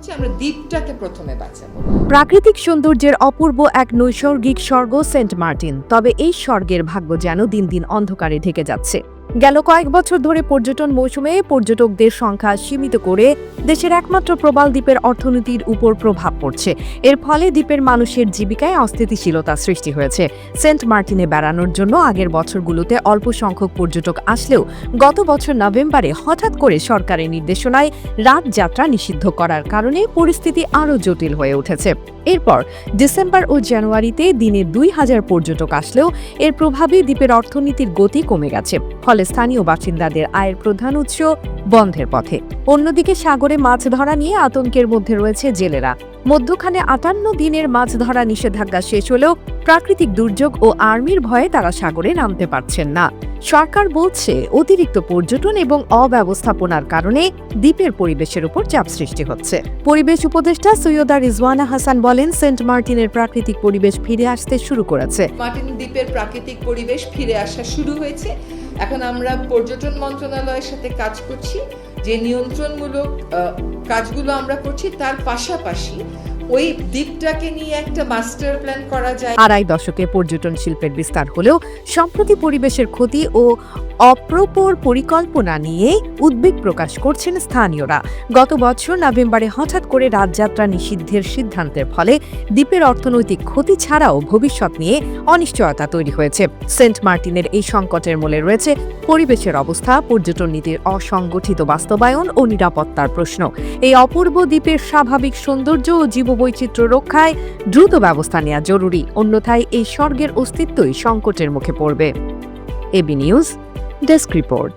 হচ্ছে আমরা দ্বীপটাকে প্রথমে বাঁচাবো। প্রাকৃতিক সৌন্দর্যের অপূর্ব এক নৈসর্গিক স্বর্গ সেন্ট মার্টিন। তবে এই স্বর্গের ভাগ্য যেন দিন দিন অন্ধকারে ঢেকে যাচ্ছে। গেল কয়েক বছর ধরে পর্যটন মৌসুমে পর্যটকদের সংখ্যা সীমিত করে দেশের একমাত্র প্রবাল দ্বীপের অর্থনীতির উপর প্রভাব পড়ছে। এর ফলে দ্বীপের মানুষের জীবিকায় অস্থিতিশীলতা সৃষ্টি হয়েছে। সেন্ট মার্টিনে বেড়ানোর জন্য আগের বছরগুলোতে অল্প সংখ্যক পর্যটক আসলেও গত বছর নভেম্বরে হঠাৎ করে সরকারের নির্দেশনায় রাত যাত্রা নিষিদ্ধ করার কারণে পরিস্থিতি আরও জটিল হয়ে উঠেছে। এরপর ডিসেম্বর ও জানুয়ারিতে দিনে দুই হাজার পর্যটক আসলেও এর প্রভাবে দ্বীপের অর্থনীতির গতি কমে গেছে। ফলে স্থানীয় বাসিন্দাদের আয়ের প্রধান উৎস বন্ধের পথে। অন্যদিকে সাগরে মাছ ধরা নিয়ে আতঙ্কের মধ্যে রয়েছে জেলেরা। মধ্যখানে আটান্ন দিনের মাছ ধরা নিষেধাজ্ঞা শেষ হলেও প্রাকৃতিক দুর্যোগ ও আর্মির ভয়ে তারা সাগরে নামতে পারছেন না। সরকার বলছে, অতিরিক্ত পর্যটন এবং অব্যবস্থাপনার কারণে দ্বীপের পরিবেশের উপর চাপ সৃষ্টি হচ্ছে। পরিবেশ উপদেষ্টা সৈয়দা রিজওয়ানা হাসান বলেন, সেন্ট মার্টিনের প্রাকৃতিক পরিবেশ ফিরে আসতে শুরু করেছে। মার্টিন দ্বীপের প্রাকৃতিক পরিবেশ ফিরে আসা শুরু হয়েছে। এখন আমরা পর্যটন মন্ত্রণালয়ের সাথে কাজ করছি যে নিয়ন্ত্রণমূলক কাজগুলো আমরা করছি তার পাশাপাশি ওই দ্বীপটাকে নিয়ে একটা মাস্টার প্ল্যান করা যায়। আড়াই দশকে পর্যটন শিল্পের বিস্তার হলেও সম্প্রতি পরিবেশের ক্ষতি ও অপ্রপর পরিকল্পনা নিয়ে উদ্বেগ প্রকাশ করছেন স্থানীয়রা। গত বছর নভেম্বরে হঠাৎ করে রাতযাত্রা নিষিদ্ধের সিদ্ধান্তের ফলে দ্বীপের অর্থনৈতিক ক্ষতি ছাড়াও ভবিষ্যৎ নিয়ে অনিশ্চয়তা তৈরি হয়েছে। সেন্ট মার্টিনের এই সংকটের মূলে রয়েছে পরিবেশের অবস্থা, পর্যটন নীতির অসংগঠিত বাস্তবায়ন ও নিরাপত্তার প্রশ্ন। এই অপূর্ব দ্বীপের স্বাভাবিক সৌন্দর্য ও জীববৈচিত্র্য রক্ষায় দ্রুত ব্যবস্থা নেওয়া জরুরি। অন্যথায় এই স্বর্গের অস্তিত্বই সংকটের মুখে পড়বে। AB news, desk report.